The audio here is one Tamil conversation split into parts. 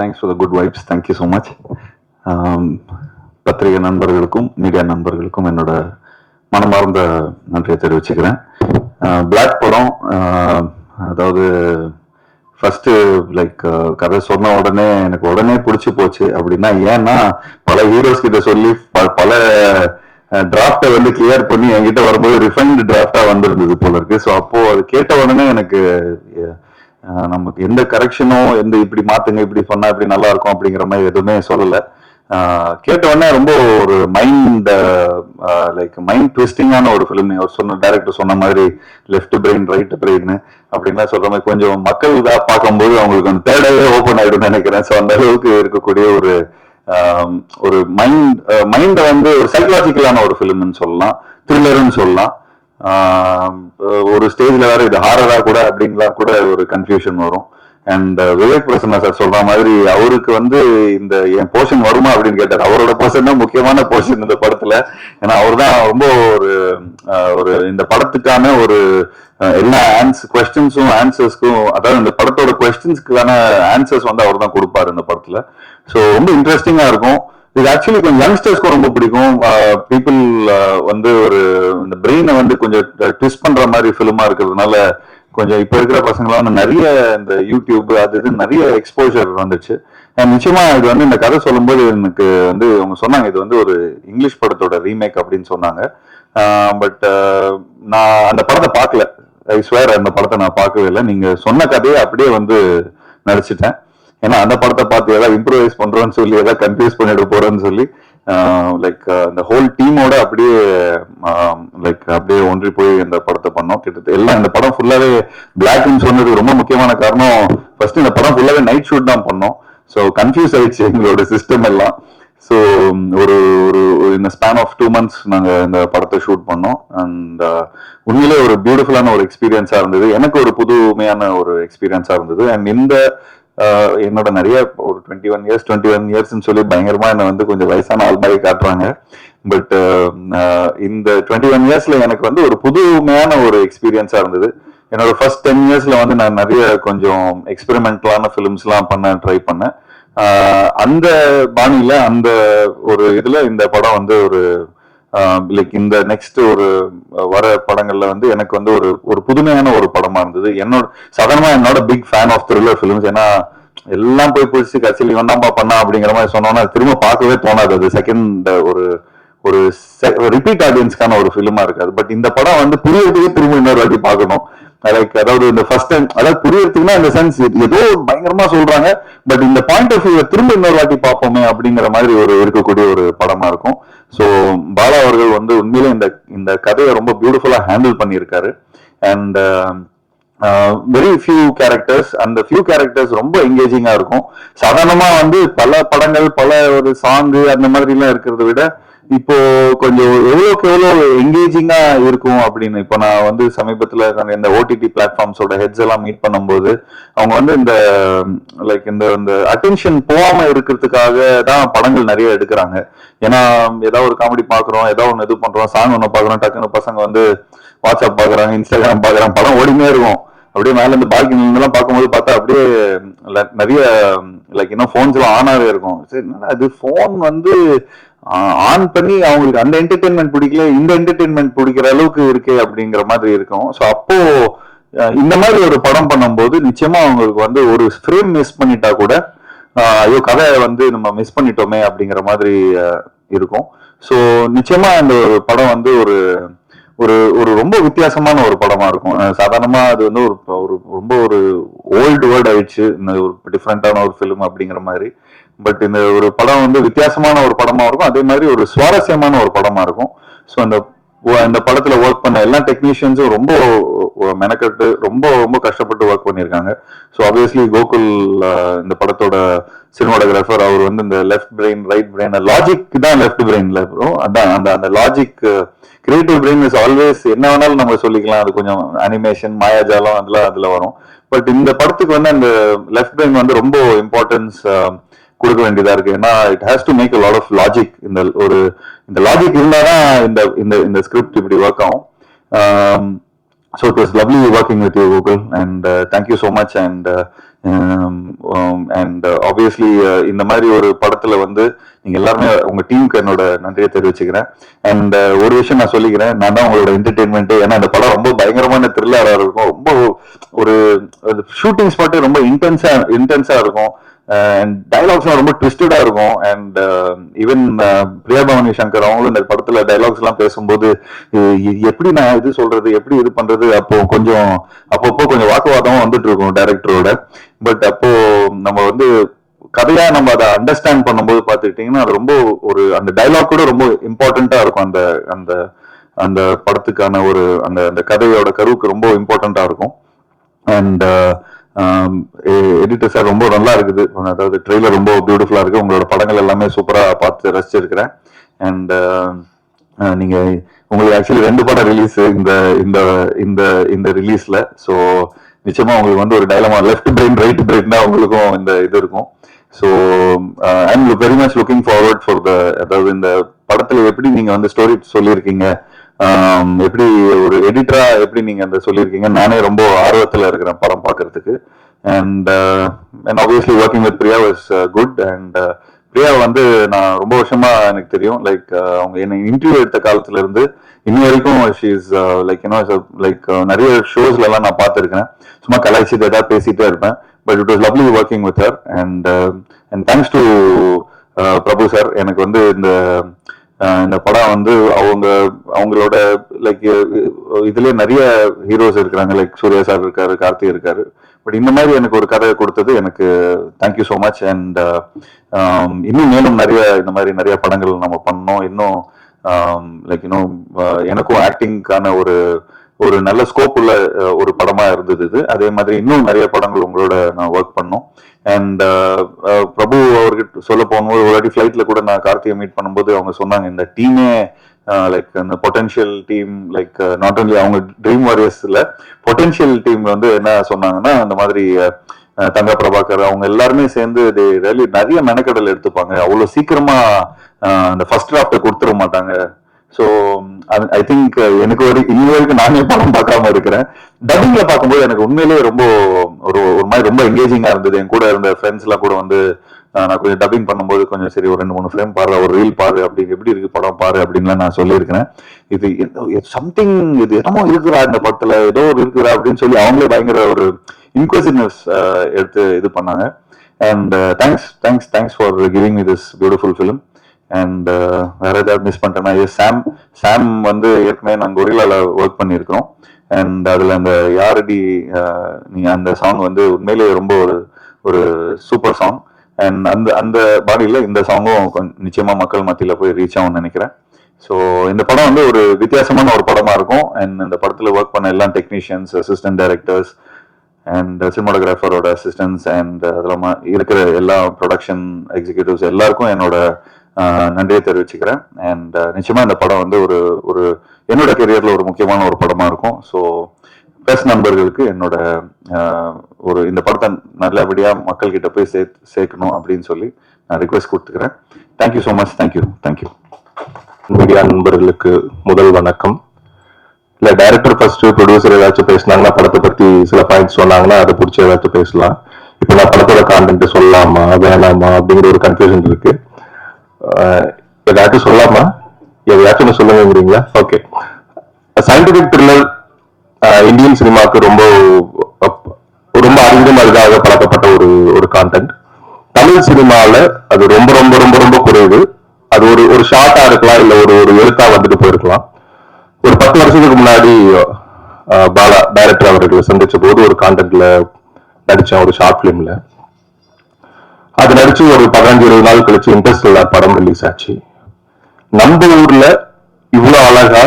Thanks for the good vibes thank you so much பத்திரிகை நண்பர்களுக்கும் மீடியா நண்பர்களுக்கும் என்னோட மனமார்ந்த நன்றியை தெரிவிச்சுக்கிறேன். Uh, பிளாக் படம் uh, அதாவது ஃபஸ்ட்டு லைக் uh, கதை சொன்ன உடனே எனக்கு உடனே பிடிச்சி போச்சு அப்படின்னா ஏன்னா பல ஹீரோஸ் கிட்ட சொல்லி ப- பல டிராஃப்டை வந்து கிளியர் பண்ணி என்கிட்ட வரும்போது ரிஃபைன்டு டிராஃப்டா வந்திருந்தது போல இருக்கு. ஸோ அப்போ அது கேட்ட உடனே எனக்கு நமக்கு எந்த கரெக்ஷனும் எந்த இப்படி மாத்துங்க இப்படி சொன்னா இப்படி நல்லா இருக்கும் அப்படிங்கிற மாதிரி எதுவுமே சொல்லலை. கேட்டவொடனே கேட்ட உடனே ரொம்ப ஒரு மைண்ட் லைக் மைண்ட் ட்விஸ்டிங்கான ஒரு ஃபிலிம் அவர் சொன்ன டேரக்டர் சொன்ன மாதிரி லெஃப்ட் பிரெயின் ரைட் பிரெயின் அப்படின்லாம் சொல்ற மாதிரி கொஞ்சம் மக்கள் இதா பார்க்கும்போது அவங்களுக்கு அந்த தேர்டாவே ஓப்பன் ஆயிடும் நினைக்கிறேன். ஸோ அந்த அளவுக்கு இருக்கக்கூடிய ஒரு ஒரு மைண்ட் மைண்டை வந்து ஒரு சைக்கலாஜிக்கலான ஒரு ஃபிலிம்னு சொல்லலாம் த்ரில்லர்னு சொல்லலாம். ஒரு ஸ்டேஜ்ல வேற இது ஹாரரா கூட அப்படின்லாம் கூட ஒரு கன்ஃபியூஷன் வரும். அண்ட் விவேக் பிரசன்னா சார் சொல்ற மாதிரி அவருக்கு வந்து இந்த என் போர்ஷன் வருமா அப்படின்னு கேட்டார். அவரோட போர்ஷன் தான் முக்கியமான போர்ஷன் இந்த படத்துல. ஏன்னா அவர் தான் ரொம்ப ஒரு ஒரு இந்த படத்துக்கான ஒரு எல்லா ஆன்ஸ் கொஸ்டின்ஸும் ஆன்சர்ஸ்க்கும் அதாவது இந்த படத்தோட கொஸ்டின்ஸ்க்கான ஆன்சர்ஸ் வந்து அவர் தான் கொடுப்பாரு இந்த படத்துல. ஸோ ரொம்ப இன்ட்ரெஸ்டிங்கா இருக்கும். இது ஆக்சுவலி கொஞ்சம் யங்ஸ்டர்ஸ்க்கும் ரொம்ப பிடிக்கும். பீப்புள் வந்து ஒரு இந்த பிரெயினை வந்து கொஞ்சம் ட்விஸ்ட் பண்ற மாதிரி ஃபிலிமா இருக்கிறதுனால கொஞ்சம் இப்ப இருக்கிற பசங்களாம் வந்து நிறைய இந்த யூடியூப் அது இது நிறைய எக்ஸ்போஜர் வந்துச்சு. நிச்சயமா இது வந்து இந்த கதை சொல்லும்போது எனக்கு வந்து அவங்க சொன்னாங்க இது வந்து ஒரு இங்கிலீஷ் படத்தோட ரீமேக் அப்படின்னு சொன்னாங்க. பட் நான் அந்த படத்தை பார்க்கல. ஐ ஸ்வேர் அந்த படத்தை நான் பார்க்கவே இல்லை. நீங்க சொன்ன கதையை அப்படியே வந்து நடிச்சிட்டேன். ஏன்னா அந்த படத்தை பார்த்து ஏதாவது இம்ப்ரூவைஸ் பண்றோம்னு சொல்லி ஏதாவது கன்ஃபியூஸ் பண்ணிட்டு போறேன்னு சொல்லி லைக் அந்த ஹோல் டீமோட அப்படியே லைக் அப்படியே ஒன்றி போய் இந்த படத்தை பண்ணோம். கிட்டத்தட்ட எல்லாம் இந்த படம் ஃபுல்லாவே பிளாக்னு சொன்னது ரொம்ப முக்கியமான காரணம் ஃபர்ஸ்ட் இந்த படம் ஃபுல்லாவே நைட் ஷூட் தான் பண்ணோம். ஸோ கன்ஃபியூஸ் ஆயிடுச்சு எங்களோட சிஸ்டம் எல்லாம். ஸோ ஒரு ஒரு இந்த ஸ்பேன் ஆஃப் டூ மந்த்ஸ் நாங்கள் இந்த படத்தை ஷூட் பண்ணோம். அண்ட் உண்மையிலே ஒரு பியூட்டிஃபுல்லான ஒரு எக்ஸ்பீரியன்ஸாக இருந்தது. எனக்கு ஒரு புதுமையான ஒரு எக்ஸ்பீரியன்ஸாக இருந்தது. அண்ட் இந்த என்னோட நிறைய ஒரு twenty one years twenty one இயர்ஸ்னு சொல்லி பயங்கரமா என்னை வந்து கொஞ்சம் வயசான ஆள் மாதிரி காட்டுறாங்க. பட் இந்த டுவெண்ட்டி ஒன் இயர்ஸ்ல எனக்கு வந்து ஒரு புதுமையான ஒரு எக்ஸ்பீரியன்ஸாக இருந்தது. என்னோட ஃபர்ஸ்ட் டென் இயர்ஸ்ல வந்து நான் நிறைய கொஞ்சம் எக்ஸ்பெரிமெண்டலான ஃபிலிம்ஸ்லாம் பண்ண ட்ரை பண்ணேன் அந்த பாணியில அந்த ஒரு இதுல இந்த படம் வந்து ஒரு லைக் இந்த நெக்ஸ்ட் ஒரு வர படங்கள்ல வந்து எனக்கு வந்து ஒரு ஒரு புதுமையான ஒரு படமா இருந்தது. என்னோட சாதாரணமா என்னோட big fan of thriller films ஏன்னா எல்லாம் போய் பிடிச்சி கட்சியில் இவன் பண்ணா அப்படிங்கிற மாதிரி சொன்னோன்னா திரும்ப பார்க்கவே தோணாது. அது செகண்ட் ஒரு ஒரு ரிப்பீட் ஆடியன்ஸ்க்கான ஒரு ஃபிலிமா இருக்காது. பட் இந்த படம் வந்து புரியறதுக்கே திரும்ப இன்னொரு வாட்டி பார்க்கணும். லைக் அதாவது இந்த ஃபர்ஸ்ட் டைம் அதாவது புரியறதுக்குன்னா இந்த சென்ஸ் ஏதோ பயங்கரமா சொல்றாங்க. பட் இந்த பாயிண்ட் ஆஃப் வியூ திரும்ப இன்னொரு வாட்டி பார்ப்போமே அப்படிங்கிற மாதிரி ஒரு இருக்கக்கூடிய ஒரு படமா இருக்கும். ஸோ பாலா அவர்கள் வந்து உண்மையிலே இந்த இந்த கதையை ரொம்ப பியூட்டிஃபுல்லா ஹேண்டில் பண்ணியிருக்காரு. அண்ட் வெரி ஃபியூ கேரக்டர்ஸ் அந்த ஃபியூ கேரக்டர்ஸ் ரொம்ப என்கேஜிங்காக இருக்கும். சாதாரணமாக வந்து பல படங்கள் பல ஒரு சாங்கு அந்த மாதிரிலாம் இருக்கிறத விட இப்போ கொஞ்சம் எவ்வளோக்கு எவ்வளோ எங்கேஜிங்கா இருக்கும் அப்படின்னு இப்போ நான் வந்து சமீபத்தில் இந்த ஓடிடி பிளாட்ஃபார்ம்ஸோட ஹெட்ஸ் எல்லாம் மீட் பண்ணும்போது அவங்க வந்து இந்த லைக் இந்த இந்த அட்டென்ஷன் போகாம இருக்கிறதுக்காக தான் படங்கள் நிறைய எடுக்கிறாங்க. ஏன்னா ஏதாவது ஒரு காமெடி பார்க்குறோம் ஏதாவது ஒன்று இது பண்ணுறோம் சாங் ஒன்று பார்க்குறோம் டக்குன்னு பசங்க வந்து வாட்ஸ்அப் பார்க்குறாங்க இன்ஸ்டாகிராம் பார்க்குறாங்க படம் ஓடினே இருக்கும். அப்படியே மேல இருந்து பால்கனி எல்லாம் பார்க்கும்போது பார்த்தா அப்படியே நிறைய லைக் இன்னும் ஃபோன்ஸ் எல்லாம் ஆனாவே இருக்கும். சரி அது ஃபோன் வந்து ஆன் பண்ணி அவங்களுக்கு அந்த என்டர்டெயின்மெண்ட் பிடிக்கல இந்த என்டர்டெயின்மெண்ட் பிடிக்கிற அளவுக்கு இருக்கே அப்படிங்கிற மாதிரி இருக்கும். ஸோ அப்போ இந்த மாதிரி ஒரு படம் பண்ணும்போது நிச்சயமா அவங்களுக்கு வந்து ஒரு ஃப்ரேம் மிஸ் பண்ணிட்டா கூட ஐயோ கதையை வந்து நம்ம மிஸ் பண்ணிட்டோமே அப்படிங்கிற மாதிரி இருக்கும். ஸோ நிச்சயமா இந்த ஒரு படம் வந்து ஒரு ஒரு ஒரு ரொம்ப வித்தியாசமான ஒரு படமா இருக்கும். சாதாரணமா அது வந்து ஒரு ஒரு ரொம்ப ஒரு ஓல்டு வேர்ட் ஆயிடுச்சு. இந்த ஒரு டிஃப்ரெண்டான ஒரு ஃபிலிம் அப்படிங்கிற மாதிரி. பட் இந்த ஒரு படம் வந்து வித்தியாசமான ஒரு படமா இருக்கும். அதே மாதிரி ஒரு சுவாரஸ்யமான ஒரு படமா இருக்கும். ஸோ அந்த இந்த படத்துல ஒர்க் பண்ண எல்லா டெக்னீஷியன்ஸும் ரொம்ப மெனக்கட்டு ரொம்ப ரொம்ப கஷ்டப்பட்டு ஒர்க் பண்ணியிருக்காங்க. ஸோ ஆப்வியஸ்லி கோகுல் இந்த படத்தோட சினிமாடோகிராஃபர் அவர் வந்து இந்த left brain right brain logic தான் லெஃப்ட் பிரெயின்ல அதான் அந்த அந்த logic creative brain is always என்ன வேணாலும் நம்ம சொல்லிக்கலாம். அது கொஞ்சம் அனிமேஷன் மாயாஜாலம் அதெல்லாம் அதுல வரும். பட் இந்த படத்துக்கு வந்து அந்த லெஃப்ட் பிரெயின் வந்து ரொம்ப இம்பார்ட்டன்ஸ் கொடுக்க வேண்டியதா இருக்கு. ஏன்னா it has to make lot of logic இந்த ஒரு இந்த லாஜிக் இருந்தாதான் இந்த இந்த இந்த ஸ்கிரிப்ட் இப்படி ஒர்க் ஆகும். So it was lovely working with you Gokul and thank you so much and and obviously இந்த மாதிரி ஒரு படத்துல வந்து நீங்க எல்லாருமே உங்க டீமுக்கு என்னோட நன்றியை தெரிவிச்சுக்கிறேன். அண்ட் uh, ஒரு விஷயம் நான் சொல்லிக்கிறேன். நான் தான் உங்களோட என்டர்டெயின்மெண்ட் ஏன்னா இந்த படம் ரொம்ப பயங்கரமான த்ரில்லரா இருக்கும். ரொம்ப ஒரு ஷூட்டிங் ஸ்பாட்டு ரொம்ப இன்டென்ஸா இன்டென்ஸா இருக்கும். டைலாக்ஸ்லாம் ரொம்ப ட்விஸ்டடாக இருக்கும். And even uh, uh, Priya Bhavani Shankar அவங்களும் இந்த படத்தில் டைலாக்ஸ்லாம் பேசும்போது எப்படி நான் இது சொல்றது எப்படி இது பண்றது? அப்போ கொஞ்சம் அப்பப்போ கொஞ்சம் வாக்குவாதமும் வந்துட்டு இருக்கும் டைரக்டரோட பட் அப்போ நம்ம வந்து கதையா நம்ம அதை அண்டர்ஸ்டாண்ட் பண்ணும்போது பார்த்துக்கிட்டீங்கன்னா அது ரொம்ப ஒரு அந்த டைலாக் கூட ரொம்ப இம்பார்ட்டண்ட்டாக இருக்கும். அந்த அந்த அந்த படத்துக்கான ஒரு அந்த அந்த கதையோட கருவுக்கு ரொம்ப இம்பார்ட்டண்ட்டாக இருக்கும். அண்ட் எடிட்டர் சார் ரொம்ப நல்லா இருக்குது அதாவது ட்ரெய்லர் ரொம்ப பியூட்டிஃபுல்லாக இருக்குது உங்களோட படங்கள் எல்லாமே சூப்பராக பார்த்து ரசிச்சிருக்கிறேன். அண்ட் நீங்கள் உங்களுக்கு ஆக்சுவலி ரெண்டு படம் ரிலீஸ் இந்த இந்த இந்த இந்த ரிலீஸில் ஸோ நிச்சயமாக உங்களுக்கு வந்து ஒரு dilemma left brain right brain தான் உங்களுக்கும் இந்த இது இருக்கும். So I'm very much looking forward for the அதாவது இந்த படத்தில் எப்படி நீங்கள் வந்து ஸ்டோரி சொல்லியிருக்கீங்க. எப்படி ஒரு எடிட்டரா எப்படி நீங்க அந்த சொல்லியிருக்கீங்க? நானே ரொம்ப ஆர்வத்தில் இருக்கிறேன் படம் பார்க்கறதுக்கு. And and obviously working with Priya was good and Priya வந்து நான் ரொம்ப வருஷமா எனக்கு தெரியும். லைக் uh, அவங்க என்ன இன்டர்வியூ எடுத்த காலத்துல இருந்து இன்னி வரைக்கும் ஷீஸ் லைக் யூனோ லைக் நிறைய ஷோஸ்ல எல்லாம் நான் பார்த்துருக்கேன் சும்மா கலாய்ச்சிட்டு ஏதாவது பேசிட்டே இருப்பேன். But it was lovely working with her and and thanks to Prabhu sir எனக்கு வந்து இந்த இந்த படம் வந்து அவங்க அவங்களோட லைக் இதுலேயே நிறைய ஹீரோஸ் இருக்கிறாங்க லைக் சூர்யா சார் இருக்காரு கார்த்தி இருக்காரு. பட் இந்த மாதிரி எனக்கு ஒரு கதை கொடுத்தது எனக்கு தேங்க்யூ ஸோ மச் அண்ட் இன்னும் மேலும் நிறைய இந்த மாதிரி நிறைய படங்கள் நம்ம பண்ணோம். இன்னும் லைக் இன்னும் எனக்கும் ஆக்டிங்க்கான ஒரு ஒரு நல்ல ஸ்கோப் உள்ள ஒரு படமா இருந்தது இது. அதே மாதிரி இன்னும் நிறைய படங்கள் உங்களோட நான் ஒர்க் பண்ணோம். அண்ட் uh, uh, பிரபு அவர்கிட்ட சொல்ல போகும்போது ஒரு வாட்டி ஃபிளைட்ல கூட நான் கார்த்தியை மீட் பண்ணும்போது அவங்க சொன்னாங்க இந்த டீமே லைக் uh, அந்த Potential team like not only அவங்க ட்ரீம் வாரியர்ஸ்ல பொட்டன்ஷியல் டீம் வந்து என்ன சொன்னாங்கன்னா அந்த மாதிரி தங்கா பிரபாகர் அவங்க எல்லாருமே சேர்ந்து நிறைய மெனக்கடல் எடுத்துப்பாங்க. அவ்வளவு சீக்கிரமா அந்த ஃபர்ஸ்ட் டிராஃப்ட கொடுத்துட மாட்டாங்க. ஸோ ஐ திங்க் எனக்கு ஒரு இன்னி வரைக்கும் நானே படம் பார்க்காம இருக்கிறேன். டப்பிங்ல பார்க்கும்போது எனக்கு உண்மையிலேயே ரொம்ப ஒரு ஒரு மாதிரி ரொம்ப என்கேஜிங்கா இருந்தது. என் கூட இருந்த ஃப்ரெண்ட்ஸ் எல்லாம் கூட வந்து நான் கொஞ்சம் டப்பிங் பண்ணும்போது கொஞ்சம் சரி ஒரு ரெண்டு மூணு ஃப்ரேம் பாரு ஒரு ரீல் பாரு அப்படி எப்படி இருக்கு படம் பாரு அப்படின்லாம் நான் சொல்லியிருக்கிறேன். இது சம்திங் இது என்னமோ இருக்குதா இந்த படத்துல ஏதோ ஒரு இருக்குதா அப்படின்னு சொல்லி அவங்களே பயங்கர ஒரு இன்க்வசிவ்னஸ் எடுத்து இது பண்ணாங்க. And thanks thanks thanks for giving me this beautiful film and uh, வேற ஏதாவது மிஸ் பண்ணிட்டேன்னா இது சாம் சாம் வந்து ஏற்கனவே நாங்கள் ஒரிலால ஒர்க் பண்ணியிருக்கிறோம். அண்ட் அதில் அந்த யாரடி uh, நீ அந்த சாங் வந்து உண்மையிலேயே ரொம்ப ஒரு ஒரு சூப்பர் சாங் அண்ட் அந்த அந்த பாடியில் இந்த சாங்கும் நிச்சயமாக மக்கள் மத்தியில் போய் ரீச் ஆகும்னு நினைக்கிறேன். ஸோ இந்த படம் வந்து ஒரு வித்தியாசமான ஒரு படமாக இருக்கும். அண்ட் இந்த படத்தில் ஒர்க் பண்ண எல்லா டெக்னீஷியன்ஸ் அசிஸ்டன்ட் டைரக்டர்ஸ் அண்ட் சினிமாட்டோகிராஃபரோட அசிஸ்டன்ஸ் அண்ட் அதில் இருக்கிற எல்லா ப்ரொடக்ஷன் எக்ஸிக்யூட்டிவ்ஸ் எல்லாருக்கும் என்னோட நன்றியை தெரிவிச்சுக்கிறேன். அண்ட் நிச்சயமாக இந்த படம் வந்து ஒரு ஒரு என்னோட கெரியரில் ஒரு முக்கியமான ஒரு படமாக இருக்கும். ஸோ பிரஸ் நண்பர்களுக்கு என்னோட ஒரு இந்த படத்தை நல்லபடியாக மக்கள்கிட்ட போய் சே சேர்க்கணும் அப்படின்னு சொல்லி நான் ரிக்வெஸ்ட் கொடுத்துக்கிறேன். Thank you so much thank you thank you media நண்பர்களுக்கு முதல் வணக்கம். இல்லை டைரக்டர் ஃபர்ஸ்ட் ப்ரொடியூசர் ஏதாச்சும் பேசினாங்கன்னா படத்தை பற்றி சில பாயிண்ட்ஸ் சொன்னாங்கன்னா அதை பிடிச்சி ஏதாச்சும் பேசலாம். இப்போ நான் படத்தோட கான்டென்ட் சொல்லலாமா வேணாமா அப்படிங்கிற ஒரு கன்ஃபியூஷன் இருக்குது ஏதாச்சும் சொல்லலாமா? எதையாச்சும் ஒன்று சொல்லுங்கிறீங்களா ஓகே சயின்டிபிக் த்ரில்லர் இந்தியன் சினிமாவுக்கு ரொம்ப ரொம்ப அறிந்தும் அரிதாக பழக்கப்பட்ட ஒரு ஒரு கான்டென்ட் தமிழ் சினிமாவில் அது ரொம்ப ரொம்ப ரொம்ப ரொம்ப குறைவு. அது ஒரு ஒரு ஷார்ட்டாக இருக்கலாம் இல்ல ஒரு ஒரு எழுத்தா வந்துட்டு போயிருக்கலாம். ஒரு பத்து வருஷத்துக்கு முன்னாடி பாலா டைரக்டர் அவர்களை சந்திச்ச போது ஒரு கான்டென்ட்ல நடித்தேன் ஒரு ஷார்ட் ஃபிலிமில் அது நடிச்சு ஒரு பதினஞ்சு இருபது நாள் கழிச்சு இன்ட்ரெஸ்ட் படம் ரிலீஸ் ஆச்சு. நம்ம ஊர்ல இவ்வளவு அழகா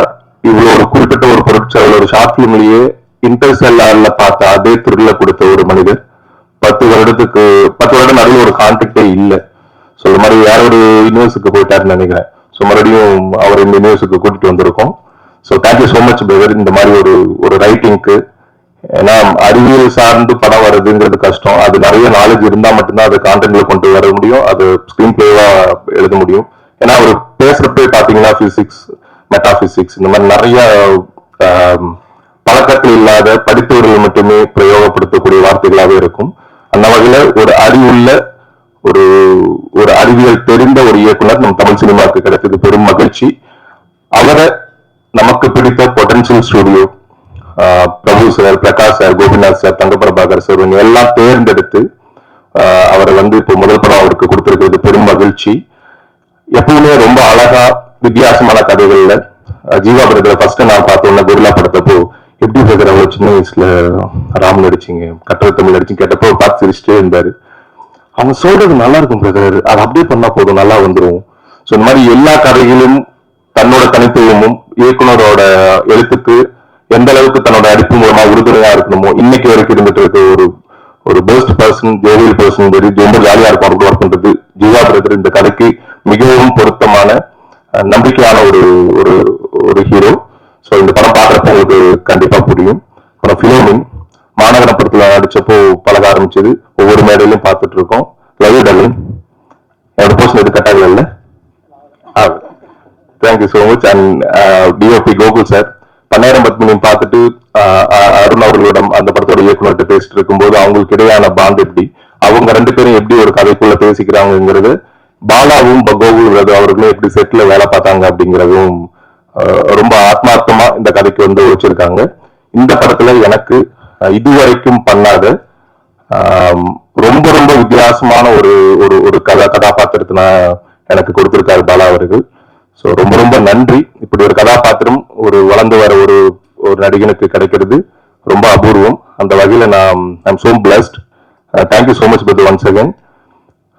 இவ்வளவு ஒரு குறிப்பிட்ட ஒரு பொருட்கள் ஒரு ஷார்ட் பிலிம்லயே இன்டர்ஸ்டெல்லார்ல பார்த்த அதே த்ரில்ல கொடுத்த ஒரு மனிதர். பத்து வருடத்துக்கு பத்து வருடம் நடுவில் ஒரு கான்டாக்டே இல்லை. ஸோ இந்த மாதிரி வேற ஒரு யூனிவர்ஸுக்கு போயிட்டாருன்னு நினைக்கிறேன். ஸோ மறுபடியும் அவர் இந்த யூனிவர்ஸுக்கு கூட்டிட்டு வந்திருக்கோம். So thank you so much brother இந்த மாதிரி ஒரு ஒரு ரைட்டிங்க்கு ஏன்னா அறிவியல் சார்ந்து படம் வருதுங்கிறது கஷ்டம். அது நிறைய நாலேஜ் இருந்தா மட்டும்தான் அதை கான்டென்ட்ல கொண்டு வர முடியும். அது ஸ்கிரீன் பிளேவா எழுத முடியும். ஏன்னா அவர் பேசுறப்பே பாத்தீங்கன்னா பிசிக்ஸ் மெட்டாபிசிக்ஸ் இந்த மாதிரி நிறைய பழக்கத்தில் இல்லாத படித்தவர்கள் மட்டுமே பிரயோகப்படுத்தக்கூடிய வார்த்தைகளாவே இருக்கும். அந்த வகையில ஒரு அறிவுள்ள ஒரு ஒரு அறிவியல் தெரிந்த ஒரு இயக்குனர் நம் தமிழ் சினிமாவுக்கு கிடைத்தது பெரும் மகிழ்ச்சி. அவரை நமக்கு பிடித்த Potential Studio Prabhu sir Prakash sir Gopinath sir Thangaprabhakar sir இவங்க எல்லாம் தேர்ந்தெடுத்து அவரை வந்து இப்போ முதல் படம் அவருக்கு கொடுத்திருக்கிறது பெரும் மகிழ்ச்சி. எப்பவுமே ரொம்ப அழகா வித்தியாசமான கதைகள்ல ஜீவா படத்துல ஃபர்ஸ்ட் நான் பார்த்தோம்னா குருலா படத்தப்போ எப்படி பேசுற அவ்வளவு சின்ன வயசுல ராம் நடிச்சிங்க கட்டளை தமிழ் நடிச்சு கேட்டப்போ பார்த்து சிரிச்சுட்டே இருந்தாரு. அவங்க சொல்றது நல்லா இருக்கும் பிரதர் அது அப்படியே பண்ணா போதும் நல்லா வந்துரும். ஸோ இந்த மாதிரி எல்லா கதைகளும் தன்னோட தனித்துவமும் இயக்குனரோட எழுத்துக்கு எந்த அளவுக்கு தன்னோட அடிப்பு மூலமா உறுதுணையா இருக்கணுமோ இன்னைக்கு வரைக்கும் இருந்துட்டு இருக்க ஒரு ஒரு பெஸ்ட் பர்சன் ஜோவியல் பர்சன் ரொம்ப ஜாலியா இருக்கும் அவருக்கு ஒர்க் பண்றது. ஜீவா பிரதர் இந்த கதைக்கு மிகவும் பொருத்தமான நம்பிக்கையான ஒரு ஒரு ஒரு ஹீரோ ஸோ இந்த படம் பாக்குறப்ப உங்களுக்கு கண்டிப்பா புரியும். அப்புறம் பிலோமின் மாநகர படத்துல நடிச்சப்போ பழக ஆரம்பிச்சது. ஒவ்வொரு மேடையிலும் பார்த்துட்டு இருக்கோம். லவ் டல்லிங் என்னோட போஸ்ட் எது கட்டாகல இல்ல? Thank you so much and DOP Gokul sir பன்னாயிரம் பத்மினியும் பார்த்துட்டு அருண் அவர்களிடம் அந்த படத்தோட இயக்குனர்கிட்ட பேசிட்டு இருக்கும்போது அவங்களுக்கு இடையான பாண்ட் எப்படி? அவங்க ரெண்டு பேரும் எப்படி ஒரு கதைக்குள்ள பேசிக்கிறாங்கிறது பாலாவும் பகோவும் அவர்களும் எப்படி செட்ல வேலை பார்த்தாங்க அப்படிங்கிறதும் ரொம்ப ஆத்மார்த்தமா இந்த கதைக்கு வந்து வச்சிருக்காங்க இந்த படத்துல எனக்கு இதுவரைக்கும் பண்ணாத ரொம்ப ரொம்ப வித்தியாசமான ஒரு ஒரு ஒரு கதா கதாபாத்திரத்தை நான் எனக்கு கொடுத்திருக்காரு பாலா அவர்கள். ஸோ ரொம்ப ரொம்ப நன்றி. இப்படி ஒரு கதாபாத்திரம் ஒரு வளர்ந்து வர ஒரு ஒரு நடிகனுக்கு கிடைக்கிறது. ரொம்ப அபூர்வம். அந்த வகையில் நான் I'm so blessed thank you so much but once again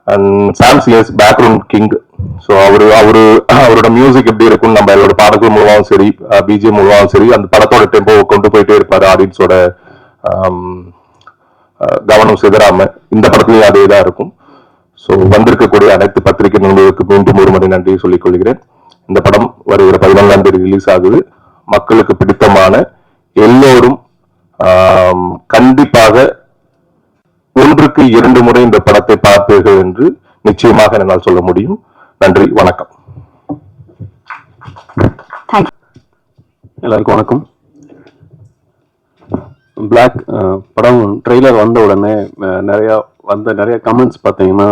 and Sam C S background king so அவர் அவரு அவரோட மியூசிக் எப்படி இருக்கும் நம்ம அவரோட பாடல்கள் மூலமாகவும் சரி uh, பிஜிஎம் மூலமாகவும் சரி அந்த படத்தோட டெம்போ கொண்டு போயிட்டே இருப்பார் ஆடியன்ஸோட um, uh, கவனம் சிதறாம. இந்த படத்துலயும் அதே தான் இருக்கும். ஸோ வந்திருக்கக்கூடிய அனைத்து பத்திரிகை நண்பர்களுக்கு மீண்டும் ஒரு முறை நன்றியை சொல்லிக் கொள்கிறேன். இந்த படம் வருகிற பதினொன்றாம் தேதி ரிலீஸ் ஆகுது. மக்களுக்கு பிடித்தமான எல்லோரும் கண்டிப்பாக ஒன்றுக்கு இரண்டு முறை இந்த படத்தை பார்ப்பீர்கள் என்று நிச்சயமாக என்னால் சொல்ல முடியும். நன்றி வணக்கம். எல்லாருக்கும் வணக்கம். பிளாக் படம் ட்ரெய்லர் வந்த உடனே நிறைய வந்த நிறைய கமெண்ட்ஸ் பார்த்தீங்கன்னா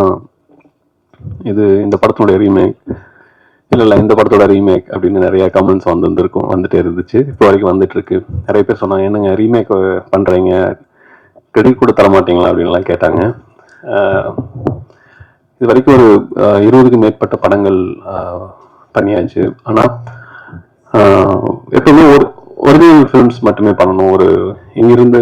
இது இந்த படத்தினுடைய ரீமேக் இல்லை இல்லை இந்த படத்தோட ரீமேக் அப்படின்னு நிறைய கமெண்ட்ஸ் வந்துருக்கும் வந்துட்டே இருந்துச்சு. இப்போ வரைக்கும் வந்துட்டு இருக்கு நிறைய பேர் சொன்னாங்க என்னங்க ரீமேக் பண்ணுறீங்க கிரெடிட் கூட தர மாட்டீங்களா? அப்படின்லாம் கேட்டாங்க. இது வரைக்கும் ஒரு இருபதுக்கு இருபதுக்கும் மேற்பட்ட படங்கள் பண்ணியாச்சு. ஆனால் எப்பவுமே ஒரு ஒரிஜினல் ஃபிலிம்ஸ் மட்டுமே பண்ணணும். ஒரு இங்கிருந்து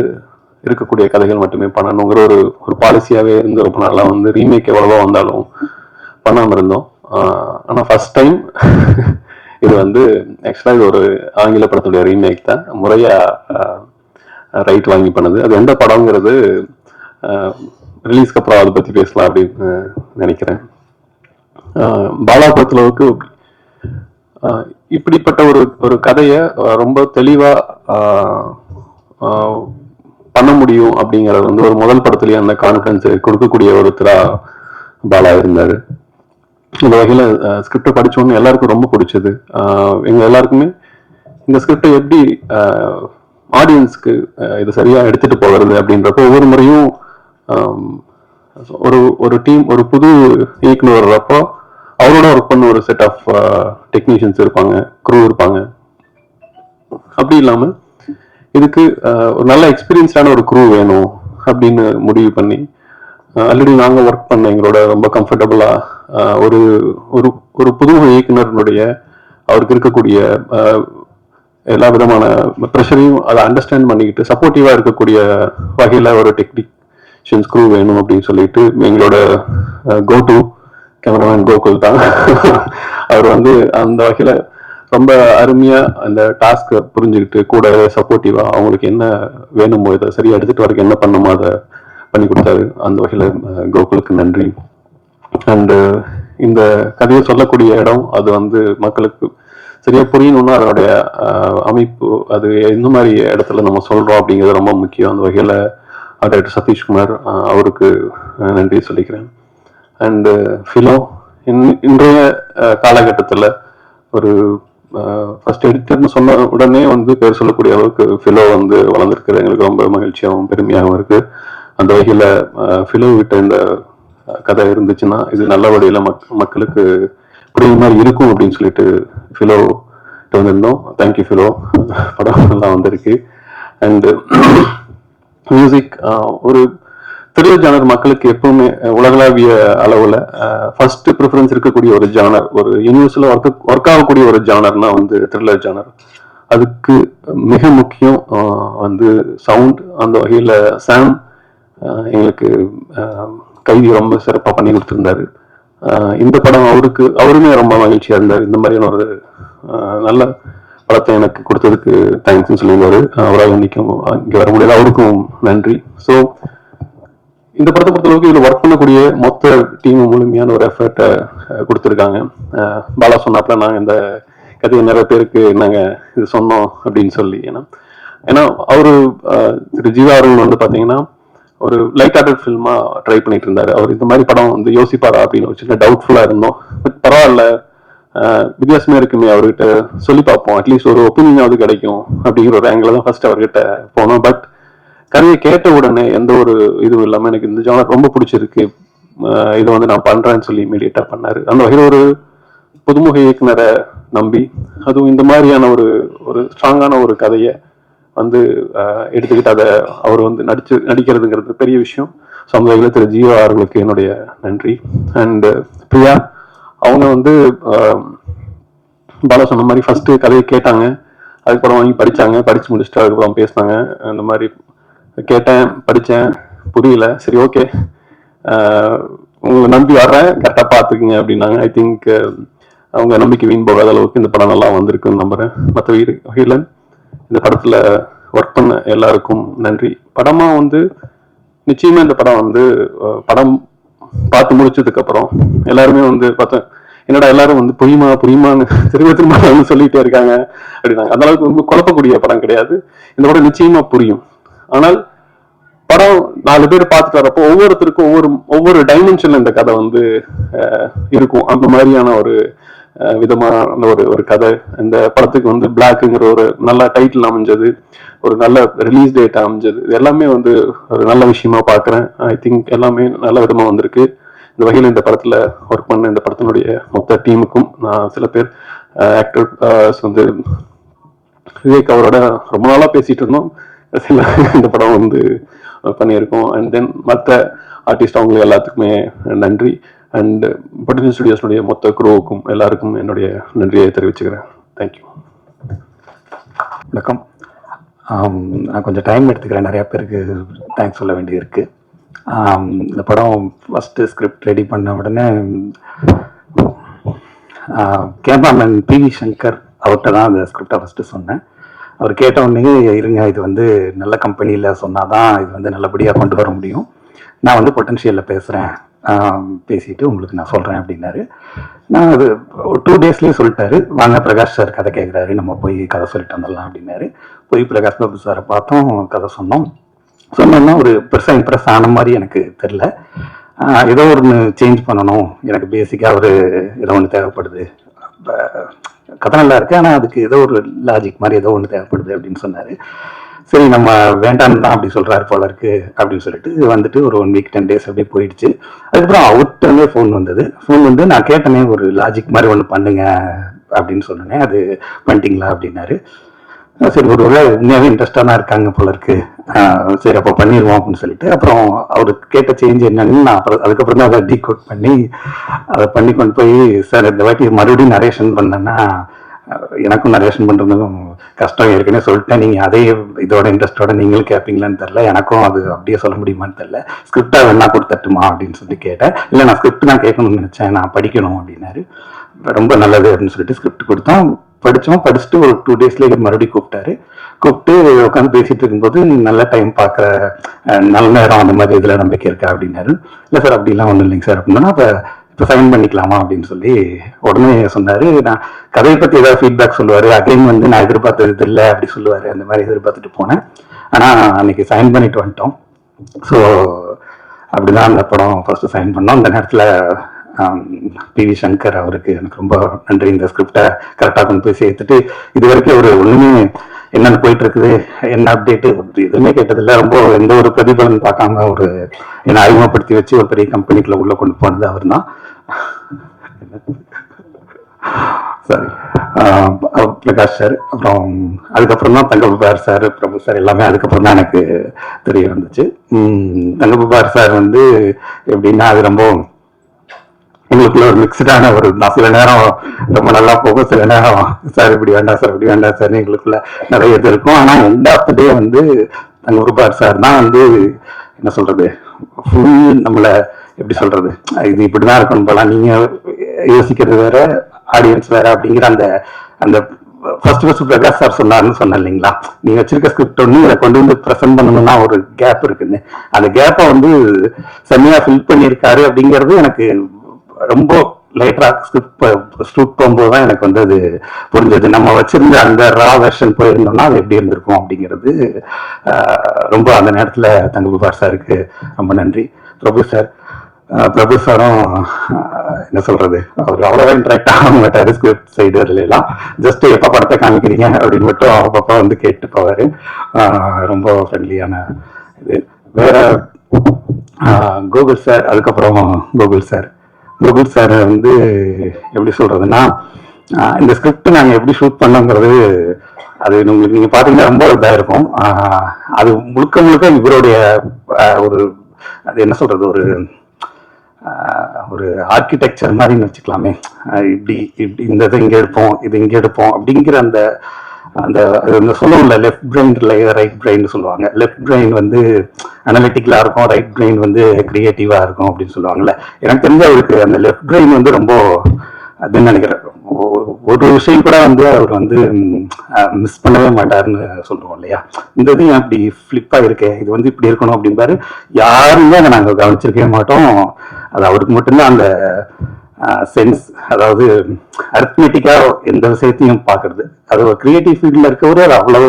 இருக்கக்கூடிய கதைகள் மட்டுமே பண்ணணுங்கிற ஒரு ஒரு பாலிசியாகவே இருந்து ரொம்ப நாளாக வந்து ரீமேக் எவ்வளவோ வந்தாலும் பண்ணாமல் இருந்தோம். ஆனால் ஃபஸ்ட் ஃபர்ஸ்ட் டைம் இது வந்து ஆக்சுவலாக இது ஒரு ஆங்கில படத்துடைய ரீமேக் தான். முறையாக ரைட் வாங்கி பண்ணது. அது எந்த படங்கிறது ரிலீஸ்க்கு அப்புறம் அதை பற்றி பேசலாம் அப்படின்னு நினைக்கிறேன். பாலா பொறுத்தளவுக்கு இப்படிப்பட்ட ஒரு ஒரு கதையை ரொம்ப தெளிவாக பண்ண முடியும் அப்படிங்கிறது வந்து ஒரு முதல் படத்துலேயே அந்த கான்ஃபிடன்ஸ் கொடுக்கக்கூடிய ஒருத்தரா பாலா இருந்தார். இந்த வகையில் ஸ்கிரிப்டை படித்தோன்னு எல்லாருக்கும் ரொம்ப பிடிச்சது. எங்கள் எல்லாருக்குமே இந்த ஸ்கிரிப்டை எப்படி ஆடியன்ஸ்க்கு இதை சரியாக எடுத்துகிட்டு போகிறது அப்படின்றப்போ ஒவ்வொரு முறையும் ஒரு ஒரு டீம் ஒரு புது இயக்குனர் வர்றப்போ அவரோட ஒர்க் பண்ண ஒரு செட் ஆஃப் டெக்னீஷியன்ஸ் இருப்பாங்க க்ரூ இருப்பாங்க. அப்படி இல்லாமல் இதுக்கு ஒரு நல்ல எக்ஸ்பீரியன்ஸ்டான ஒரு க்ரூ வேணும் அப்படின்னு முடிவு பண்ணி ஆல்ரெடி நாங்கள் ஒர்க் பண்ண எங்களோட ரொம்ப கம்ஃபர்டபுளாக ஒரு ஒரு ஒரு புது இயக்குனருடைய அவருக்கு இருக்கக்கூடிய எல்லா விதமான ப்ரெஷரையும் அதை அண்டர்ஸ்டாண்ட் பண்ணிக்கிட்டு சப்போர்ட்டிவாக இருக்கக்கூடிய வகையில் ஒரு டெக்னீஷியன்ஸ் க்ரூ வேணும் அப்படின்னு சொல்லிட்டு எங்களோட கோ டு கேமராமேன் கோகுல் தான். அவர் வந்து அந்த வகையில் ரொம்ப அருமையாக அந்த டாஸ்க்கை புரிஞ்சுக்கிட்டு கூட சப்போர்ட்டிவாக அவங்களுக்கு என்ன வேணுமோ இதை சரியாக எடுத்துகிட்டு வரக்கு என்ன பண்ணுமோ அதை பண்ணி கொடுத்தாரு. அந்த வகையில் கோகுலுக்கு நன்றி. அண்டு uh, இந்த கதையை சொல்லக்கூடிய இடம் அது வந்து மக்களுக்கு சரியா புரியணும்னா அதனுடைய அமைப்பு அது எந்த மாதிரி இடத்துல நம்ம சொல்றோம் அப்படிங்கிறது ரொம்ப முக்கியம். அந்த வகையில டாக்டர் சதீஷ்குமார் அவருக்கு நன்றி சொல்லிக்கிறேன். அண்டு ஃபிலோ இன் இன்றைய காலகட்டத்தில் ஒரு ஃபர்ஸ்ட் எடிட்டர்னு சொன்ன உடனே வந்து பேர் சொல்லக்கூடிய அளவுக்கு ஃபிலோ வந்து வளர்ந்துருக்குது எங்களுக்கு ரொம்ப மகிழ்ச்சியாகவும் பெருமையாகவும் இருக்குது அந்த வகையில் ஃபிலோ விட்ட இந்த கதை இருந்துச்சுன்னா இது நல்ல வழியில மக் மக்களுக்கு புரியுற மாதிரி இருக்கும் அப்படின்னு சொல்லிட்டு ஃபிலோ வந்திருந்தோம். தேங்க்யூ ஃபிலோ படம் நல்லா வந்திருக்கு. அண்டு மியூசிக் ஒரு த்ரில்லர் ஜானர் மக்களுக்கு எப்பவுமே உலகளாவிய அளவில் ஃபர்ஸ்ட் ப்ரிஃபரன்ஸ் இருக்கக்கூடிய ஒரு ஜானர் ஒரு யூனிவர்ஸில் ஒர்க் ஒர்க் ஆகக்கூடிய ஒரு ஜானர்னா வந்து த்ரில்லர் ஜானர். அதுக்கு மிக முக்கியம் வந்து சவுண்ட் அந்த வகையில் சாம் எங்களுக்கு கைதி ரொம்ப சிறப்பாக பண்ணி கொடுத்துருந்தாரு. இந்த படம் அவருக்கு அவருமே ரொம்ப மகிழ்ச்சியாக இருந்தார். இந்த மாதிரியான ஒரு நல்ல படத்தை எனக்கு கொடுத்ததுக்கு தேங்க்ஸ்னு சொல்லியிருந்தாரு. அவரால் இன்னைக்கும் இங்கே வர முடியாது அவருக்கும் நன்றி. ஸோ இந்த படத்தை பொறுத்தளவுக்கு இதில் ஒர்க் பண்ணக்கூடிய மொத்த டீம் முழுமையான ஒரு எஃபர்ட்டை கொடுத்துருக்காங்க. பாலா சொன்னாப்ல நாங்கள் இந்த கதையை நிறைய பேருக்கு நாங்கள் இது சொன்னோம் அப்படின்னு சொல்லி. ஏன்னா ஏன்னா அவரு திரு ஜீவா அவர்கள் வந்து பார்த்தீங்கன்னா ஒரு லைட் ஹார்ட்டட் ஃபில்மா ட்ரை பண்ணிட்டு இருந்தாரு. அவர் இந்த மாதிரி படம் வந்து யோசிப்பாரா அப்படின்னு ஒரு சின்ன டவுட்ஃபுல்லா இருந்தோம். பட் பரவாயில்ல. வித்தியாசமே இருக்குமே அவர்கிட்ட. சொல்லி பார்ப்போம். அட்லீஸ்ட் ஒரு ஒப்பீனியனாவது கிடைக்கும் அப்படிங்கிற ஒரு ஆங்கிள் தான் ஃபர்ஸ்ட் அவர்கிட்ட போனோம். பட் கதையை கேட்ட உடனே எந்த ஒரு இதுவும் இல்லாமல் எனக்கு இந்த ஜானர் ரொம்ப பிடிச்சிருக்கு. இதை வந்து நான் பண்றேன்னு சொல்லி இமீடியட்டா பண்ணாரு. அந்த வகையில் ஒரு புதுமுக இயக்குனரை நம்பி அதுவும் இந்த மாதிரியான ஒரு ஒரு ஸ்ட்ராங்கான ஒரு கதையை வந்து எடுத்துக்கிட்டு அதை அவர் வந்து நடிச்சு நடிக்கிறதுங்கிறது பெரிய விஷயம். சமுதாயத்தில் திரு ஜீவா அவர்களுக்கு என்னுடைய நன்றி. அண்ட் பிரியா அவங்க வந்து பாலா சொன்ன மாதிரி ஃபஸ்ட்டு கதையை கேட்டாங்க. அதுக்கப்புறம் வாங்கி படித்தாங்க படித்து முடிச்சுட்டு அதுக்கப்புறம் பேசினாங்க. அந்த மாதிரி கேட்டேன் படித்தேன் புரியல. சரி ஓகே உங்களை நம்பி வர்றேன். கரெக்டாக பார்த்துக்குங்க அப்படின்னாங்க. ஐ திங்க் அவங்க நம்பிக்கை வீண் போகாத அளவுக்கு இந்த படம் நல்லா வந்திருக்குன்னு நம்புகிறேன் மற்ற வீடு வகையில் இந்த படத்துல ஒர்க் பண்ண எல்லாருக்கும் நன்றி. படமா வந்து நிச்சயமா இந்த படம் வந்து படம் பார்த்து முடிச்சதுக்கு அப்புறம் எல்லாருமே வந்து பார்த்தேன் என்னடா எல்லாரும் வந்து புரியுமா புரியுமான்னு திரும்ப திரும்ப வந்து சொல்லிட்டே இருக்காங்க அப்படின்னாங்க. அந்த அளவுக்கு ரொம்ப குழப்பக்கூடிய படம் கிடையாது. இந்த படம் நிச்சயமா புரியும். ஆனால் படம் நாலு பேர் பார்த்துட்டு வரப்போ ஒவ்வொருத்தருக்கும் ஒவ்வொரு ஒவ்வொரு டைமென்ஷன்ல இந்த கதை வந்து அஹ், இருக்கும். அந்த மாதிரியான ஒரு விதமான ஒரு ஒரு கதை. இந்த படத்துக்கு வந்து பிளாக்குங்கிற ஒரு நல்ல டைட்டில் அமைஞ்சது. ஒரு நல்ல ரிலீஸ் டேட் அமைஞ்சது. இது எல்லாமே வந்து ஒரு நல்ல விஷயமா பார்க்குறேன். ஐ திங்க் எல்லாமே நல்ல விதமாக வந்திருக்கு. இந்த வகையில் இந்த படத்தில் ஒர்க் பண்ண இந்த படத்தினுடைய மொத்த டீமுக்கும் நான் சில பேர் ஆக்டர் வந்து விவேக் அவரோட ரொம்ப நாளாக பேசிட்டு இருந்தோம். சில இந்த படம் வந்து பண்ணியிருக்கோம். அண்ட் தென் மற்ற ஆர்டிஸ்ட் அவங்களுக்கு எல்லாத்துக்குமே நன்றி. அண்ட் பொட்டன்ஷியல் ஸ்டுடியோஸ்னுடைய மொத்த குரோவுக்கும் எல்லாருக்கும் என்னுடைய நன்றியை தெரிவிச்சுக்கிறேன். தேங்க்யூ வணக்கம். நான் கொஞ்சம் டைம் எடுத்துக்கிறேன். நிறையா பேருக்கு தேங்க்ஸ் சொல்ல வேண்டியது இருக்குது இந்த படம் ஃபஸ்ட்டு ஸ்கிரிப்ட் ரெடி பண்ண உடனே கேமராமேன் பி வி சங்கர் அவர்கிட்ட தான் அந்த ஸ்கிரிப்டை ஃபஸ்ட்டு சொன்னேன். அவர் கேட்ட உடனே இருங்க இது வந்து நல்ல கம்பெனியில் சொன்னால் தான் இது வந்து நல்லபடியாக கொண்டு வர முடியும். நான் வந்து பொட்டன்ஷியலில் பேசுகிறேன் பேசிட்டு உங்களுக்கு நான் சொல்கிறேன் அப்படின்னாரு. நான் அது டூ டேஸ்லேயே சொல்லிட்டாரு. வாங்க பிரகாஷ் சார் கதை கேட்குறாரு நம்ம போய் கதை சொல்லிட்டு வந்துடலாம் அப்படின்னாரு. போய் பிரகாஷ் பாபு சாரை பார்த்தோம் கதை சொன்னோம். சொன்னோம்னா ஒரு பெருசாக இம்ப்ரெஸ் ஆன மாதிரி எனக்கு தெரில ஏதோ ஒன்று சேஞ்ச் பண்ணணும். எனக்கு பேசிக்காக ஒரு ஏதோ ஒன்று தேவைப்படுது. கதை நல்லா இருக்கு. ஆனால் அதுக்கு ஏதோ ஒரு லாஜிக் மாதிரி ஏதோ ஒன்று தேவைப்படுது அப்படின்னு சொன்னார். சரி நம்ம வேண்டாம்னு தான் அப்படி சொல்கிறாரு போல இருக்கு அப்படின்னு சொல்லிட்டு வந்துட்டு ஒரு ஒன் வீக் டென் டேஸ் அப்படியே போயிடுச்சு. அதுக்கப்புறம் அவர்கிட்டருந்தே ஃபோன் வந்தது. ஃபோன் வந்து நான் கேட்டனே ஒரு லாஜிக் மாதிரி ஒன்று பண்ணுங்க அப்படின்னு சொன்னேன் அது பண்ணிட்டீங்களா அப்படின்னாரு. சரி ஒரு வேளை உண்மையாகவே இன்ட்ரெஸ்டாக தான் இருக்காங்க போல இருக்கு. சரி அப்போ பண்ணிடுவோம் அப்படின்னு சொல்லிட்டு அப்புறம் அவர் கேட்ட சேஞ்ச் என்னன்னு நான் அப்புறம் அதுக்கப்புறம் தான் அதை டீகோட் பண்ணி அதை பண்ணி கொண்டு போய் சார் இந்த வாட்டி மறுபடியும் நரேஷன் பண்ணேன்னா எனக்கும் நரேஷன் பண்ணுறதும் கஷ்டம் ஏற்கனவே சொல்லிட்டேன். நீங்கள் அதே இதோட இன்ட்ரெஸ்டோட நீங்களும் கேட்பீங்களான்னு தெரில எனக்கும் அது அப்படியே சொல்ல முடியுமான்னு தெரில ஸ்கிரிப்டாக வேணா கொடுத்துட்டுமா அப்படின்னு சொல்லி கேட்டேன். இல்லை நான் ஸ்கிரிப்ட் தான் கேட்கணும்னு நினச்சேன். நான் படிக்கணும் அப்படின்னாரு. ரொம்ப நல்லது அப்படின்னு சொல்லிட்டு ஸ்கிரிப்ட் கொடுத்தோம். படித்தோம் படிச்சுட்டு ஒரு டூ டேஸ்லேயே மறுபடியும் கூப்பிட்டாரு. கூப்பிட்டு உட்காந்து பேசிட்டு இருக்கும்போது நல்ல டைம் பார்க்குற நல்ல நேரம் அந்த மாதிரி இதில் நம்பிக்கை இருக்கா? அப்படின்னாரு. இல்லை சார் அப்படிலாம் ஒன்றும் இல்லைங்க சார் அப்படின்னா அப்போ சைன் பண்ணிக்கலாமா அப்படின்னு சொல்லி உடனே சொன்னாரு. நான் கதையை பற்றி ஏதாவது ஃபீட்பேக் சொல்லுவார். அகைன் வந்து நான் எதிர்பார்த்தது இல்லை அப்படி சொல்லுவார். அந்த மாதிரி எதிர்பார்த்துட்டு போனேன். ஆனால் அன்னைக்கு சைன் பண்ணிட்டு வந்துட்டோம். ஸோ அப்படிதான் அந்த படம் ஃபர்ஸ்ட் சைன் பண்ணோம். அந்த நேரத்தில் பி வி சங்கர் அவருக்கு எனக்கு ரொம்ப நன்றி. இந்த ஸ்கிரிப்டை கரெக்டாக கொண்டு போய் சேர்த்துட்டு இது வரைக்கும் ஒரு ஒன்றுமே என்னென்ன போயிட்டு இருக்குது என்ன அப்டேட்டு எதுவுமே கேட்டதில்ல. ரொம்ப எந்த ஒரு பிரதிபலன் பார்க்காம ஒரு என்னை அறிமுகப்படுத்தி வச்சு ஒரு பெரிய கம்பெனிக்குள்ள உள்ள கொண்டு போனது அவர் தான் சாரி பிரகாஷ் சார் அப்புறம் அதுக்கப்புறம் தான் தங்கபார் சார் பிரபு சார் எல்லாமே அதுக்கப்புறம் தான் எனக்கு தெரிய வந்துச்சு. உம் தங்கபார் சார் வந்து எப்படின்னா அது ரொம்ப எங்களுக்குள்ள ஒரு மிக்சடான ஒரு நான் சில நேரம் ரொம்ப நல்லா போகும். சில நேரம் சார் இப்படி வேண்டாம் சார் இப்படி வேண்டாம் சார் எங்களுக்குள்ள நிறைய இது இருக்கும். ஆனா எந்த ஆஃப் வந்து தங்கபார் சார் தான் வந்து என்ன சொல்றது ஃபுல் நம்மளை எப்படி சொல்றது? இது இப்படிதான் இருக்கணும் போலாம் நீங்க யோசிக்கிறது வேற ஆடியன்ஸ் வேற அப்படிங்கிற அந்த அந்த ஃபர்ஸ்ட் ஃபர்ஸ்ட் பிரகாஷ் சார் சொன்னாருன்னு சொன்னேன் இல்லைங்களா? நீங்க வச்சிருக்க ஸ்கிரிப்ட் ஒன்று இதை கொண்டு வந்து ப்ரெசென்ட் பண்ணணும்னா ஒரு கேப் இருக்குன்னு. அந்த கேப்பை வந்து செம்மையா ஃபில் பண்ணியிருக்காரு அப்படிங்கிறது எனக்கு ரொம்ப லேட்டரா ஸ்கிரிப்ட் ஷூட் போகும்போது தான் எனக்கு வந்து அது புரிஞ்சது. நம்ம வச்சிருந்த அந்த ரா வெர்ஷன் போயிருந்தோம்னா அது எப்படி இருந்திருக்கும் அப்படிங்கிறது ரொம்ப அந்த நேரத்துல தங்கபார் சாருக்கு ரொம்ப நன்றி. பிரபு சார் ப்ரொஃபஸரும் பிரபு சாரும் என்ன சொல்றது? அவர் அவ்வளோவா இன்ட்ராக்ட் ஆக மாட்டாரு ஸ்கிரிப்ட் சைடு அதுல எல்லாம். ஜஸ்ட் எப்போ படத்தை காமிக்கிறீங்க அப்படின்னு மட்டும் அப்பப்போ வந்து கேட்டு போவார். ரொம்ப ஃப்ரெண்ட்லியான இது. வேற கூகுள் சார் அதுக்கப்புறம் கூகுள் சார் கூகுள் சார் வந்து எப்படி சொல்றதுன்னா இந்த ஸ்கிரிப்ட் நாங்கள் எப்படி ஷூட் பண்ணோங்கிறது அது உங்களுக்கு நீங்கள் பார்த்தீங்கன்னா ரொம்ப இதாக இருக்கும். அது முழுக்க முழுக்க இவருடைய ஒரு அது என்ன சொல்றது ஒரு ஒரு ஆர்கிடெக்சர் மாதிரின்னு வச்சுக்கலாமே. இப்படி இப்படி இந்த இதை இங்கே எடுப்போம் இது இங்கே எடுப்போம் அப்படிங்கிற அந்த அந்த அது சொல்லுவோம்ல லெஃப்ட் பிரெயின் ரைட் பிரெயின் சொல்லுவாங்க. லெஃப்ட் பிரெயின் வந்து அனலிட்டிக்கலாக இருக்கும் ரைட் பிரெயின் வந்து கிரியேட்டிவா இருக்கும் அப்படின்னு சொல்லுவாங்கல்ல. எனக்கு தெரிஞ்ச அவருக்கு அந்த லெஃப்ட் பிரெயின் வந்து ரொம்ப அப்படின்னு நினைக்கிறேன்? ஒரு விஷயம் கூட வந்து அவர் வந்து மிஸ் பண்ணவே மாட்டாருன்னு சொல்லுவோம் இல்லையா? இந்த இது ஏன் இப்படி ஃப்ளிப்பாக இருக்கே? இது வந்து இப்படி இருக்கணும் அப்படிம்பாரு. யாருமே அதை நாங்கள் கவனிச்சிருக்கவே மாட்டோம். அது அவருக்கு மட்டும்தான் அந்த சென்ஸ் அதாவது அர்த்மெட்டிக்காக எந்த விஷயத்தையும் பார்க்கறது. அது ஒரு கிரியேட்டிவ் ஃபீல்டில் இருக்கவரு அது அவ்வளோ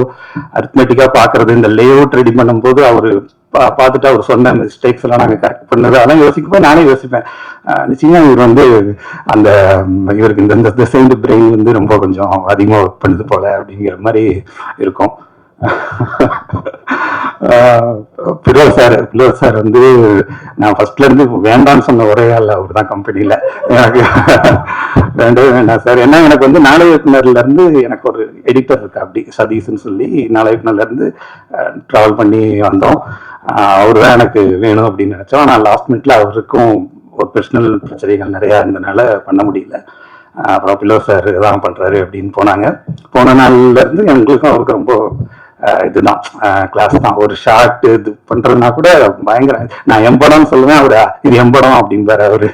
அர்த்மெட்டிக்காக பார்க்கறது. இந்த லே அவுட் ரெடி பண்ணும்போது அவர் பார்த்துட்டு அவர் சொன்ன மிஸ்டேக்ஸ் எல்லாம் நாங்கள் கரெக்ட் பண்ணது. அதெல்லாம் யோசிக்கப்போ நானே யோசிப்பேன். நிச்சயமாக இவர் வந்து அந்த இவருக்கு இந்த இந்த திசைந்து பிரெயின் வந்து ரொம்ப கொஞ்சம் அதிகமாக ஒர்க் பண்ணுது போல அப்படிங்கிற மாதிரி இருக்கும். பிரோல் சார் பிரோஸ் சார் வந்து நான் ஃபர்ஸ்ட்ல இருந்து வேண்டாம்னு சொன்ன ஒரே ஆள் அவர் தான் கம்பெனியில எனக்கு வேண்டவே வேண்டாம் சார். ஏன்னா எனக்கு வந்து நாளை இயக்குனர்ல இருந்து எனக்கு ஒரு எடிட்டர் இருக்கு அப்படி சதீஷ்னு சொல்லி. நாளை இயக்குனர்ல இருந்து டிராவல் பண்ணி வந்தோம். அவர் தான் எனக்கு வேணும் அப்படின்னு நினைச்சோம். ஆனால் லாஸ்ட் மினிட்ல அவருக்கும் ஒரு பர்சனல் பிரச்சனைகள் நிறையா இருந்தனால பண்ண முடியல. அப்புறம் பில்லோ சார் தான் பண்ணுறாரு அப்படின்னு போனாங்க. போன நாள்லேருந்து எங்களுக்கும் அவருக்கு ரொம்ப இதுதான். கிளாஸ் தான். ஒரு ஷார்ட் இது பண்றதுனா கூட பயங்கர நான் எம்படம் சொல்லுவேன் அவரு இது எம்படம் அப்படிம்பாரு அவரு.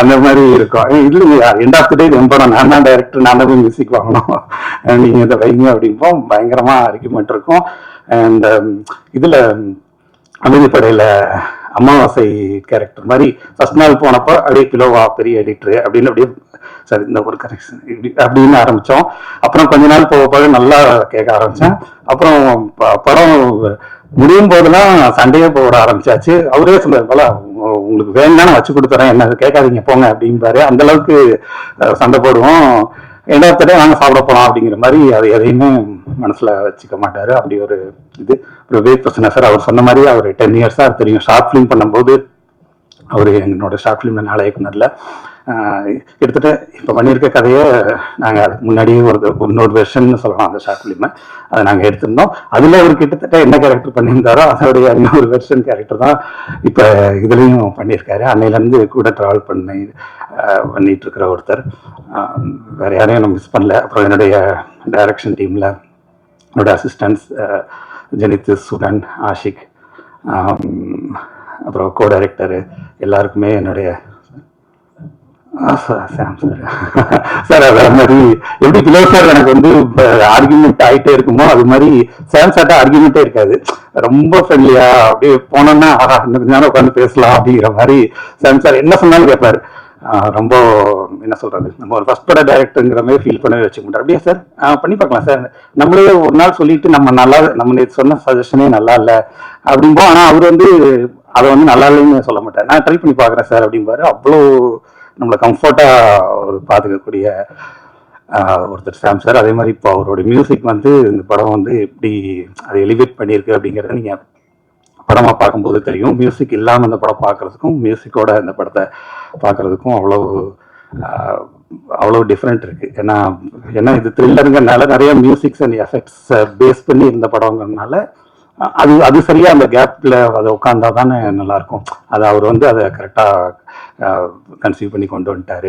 அந்த மாதிரி இருக்கும். ஏய், இல்லைங்க எண்ட் ஆஃப் த டே இது எம்படம். நான் தான் டைரக்டர் நான் தான் போய் மியூசிக் வாங்கணும். நீங்க இதை வைங்க அப்படிம்போம் பயங்கரமா அரிக்குமெண்ட் இருக்கும். அண்ட் um, இதுல அமைதிப்படையில அமாவாசை கேரக்டர் மாதிரி ஃபர்ஸ்ட் நாள் போனப்போ அப்படியே கிலோவா பெரிய எடிட்டர் அப்படின்னு அப்படியே சரி இந்த ஒரு கரெக்ஷன் இப்படி அப்படின்னு ஆரம்பித்தோம் அப்புறம் கொஞ்ச நாள் போக போக நல்லா கேட்க ஆரம்பித்தேன் அப்புறம் படம் முடியும் போதெல்லாம் சண்டையே போட ஆரம்பிச்சாச்சு. அவரே சொன்னார் போல உங்களுக்கு வேணும்னா நான் வச்சு கொடுத்துறேன். என்ன கேட்காதீங்க போங்க அப்படிம்பாரு. அந்த அளவுக்கு சண்டை போடுவோம். இடத்துல வாங்க சாப்பிட போகலாம் அப்படிங்கிற மாதிரி அது எதையுமே மனசில் வச்சுக்க மாட்டார். அப்படி ஒரு இது. ஒரு வெயிட் பிரச்சனை சார் அவர் சொன்ன மாதிரி அவர் டென் இயர்ஸாக தெரியும். ஷார்ட் ஃபிலிம் பண்ணும்போது அவர் என்னோட ஷார்ட் ஃபிலிம் நாளைய இயக்குனரில் கிட்டத்தட்ட இப்போ பண்ணியிருக்க கதையை நாங்கள் அதுக்கு முன்னாடியே ஒரு இன்னொரு வெர்ஷன் சொல்லலாம் அந்த ஷார்ட் ஃபிலிமை அதை நாங்கள் எடுத்திருந்தோம். அதில் அவர் கிட்டத்தட்ட என்ன கேரக்டர் பண்ணியிருந்தாரோ அதோடைய இன்னொரு வெர்ஷன் கேரக்டர் தான் இப்போ இதுலேயும் பண்ணியிருக்காரு. அன்னையிலேருந்து கூட ட்ராவல் பண்ணி பண்ணிகிட்ருக்கிற பண்ணிட்டு இருக்கிற ஒருத்தர். வேறு வேற யாரையும் நான் மிஸ் பண்ணல. அப்புறம் என்னுடைய டைரக்ஷன் டீமில் என்னோட அசிஸ்டன்ஸ் ஜெனித்து சுடன் ஆஷிக் அப்புறம் கோ டைரக்டரு எல்லாருக்குமே என்னுடைய சார். சார் அது மாதிரி எப்படி கிலோ சார் எனக்கு வந்து ஆர்குமெண்ட் ஆயிட்டே இருக்குமோ அது மாதிரி சாம் சார்ட்ட ஆர்குமெண்ட்டே இருக்காது. ரொம்ப ஃப்ரெண்ட்லியா அப்படியே போனோம்னா ஆஹா இன்னும் கொஞ்ச நேரம் உட்காந்து பேசலாம் அப்படிங்கிற மாதிரி சாம் சார் என்ன சொன்னாலும் கேட்பாரு. ரொம்ப என்ன சொல்றது நம்ம ஒரு ஃபர்ஸ்ட் பட டைரக்டருங்கிற மாதிரி ஃபீல் பண்ணவே வச்சுக்க மாட்டார். அப்படியே சார்? ஆ, பண்ணி பார்க்கலாம் சார். நம்மளே ஒரு நாள் சொல்லிட்டு நம்ம நல்லா நம்ம சொன்ன சஜஷனே நல்லா இல்லை அப்படிம்போ ஆனால் அவர் வந்து அதை வந்து நல்லா இல்லைன்னு சொல்ல மாட்டார். நான் ட்ரை பண்ணி பார்க்குறேன் சார் அப்படிம்பாரு. அவ்வளோ நம்மளை கம்ஃபர்ட்டாக ஒரு பார்த்துக்கக்கூடிய ஒருத்தர் சாம் சார். அதே மாதிரி இப்போ அவரோட மியூசிக் வந்து இந்த படம் வந்து எப்படி அதை எலிவேட் பண்ணியிருக்கு அப்படிங்கிறத நீங்கள் படமாக பார்க்கும்போது தெரியும். மியூசிக் இல்லாமல் இந்த படம் பார்க்குறதுக்கும் மியூசிக்கோட இந்த படத்தை பார்க்குறதுக்கும் அவ்வளோ அவ்வளோ டிஃப்ரெண்ட் இருக்குது ஏன்னா ஏன்னா இது த்ரில்லருங்கிறனால நிறைய மியூசிக்ஸ் அண்ட் எஃபெக்ட்ஸை பேஸ் பண்ணி இருந்த படங்கிறதுனால அது அது சரியாக அந்த கேப்பில் அதை உட்காந்தா தானே நல்லாயிருக்கும். அதை அவர் வந்து அதை கரெக்டாக கன்சீவ் பண்ணி கொண்டு வந்துட்டாரு.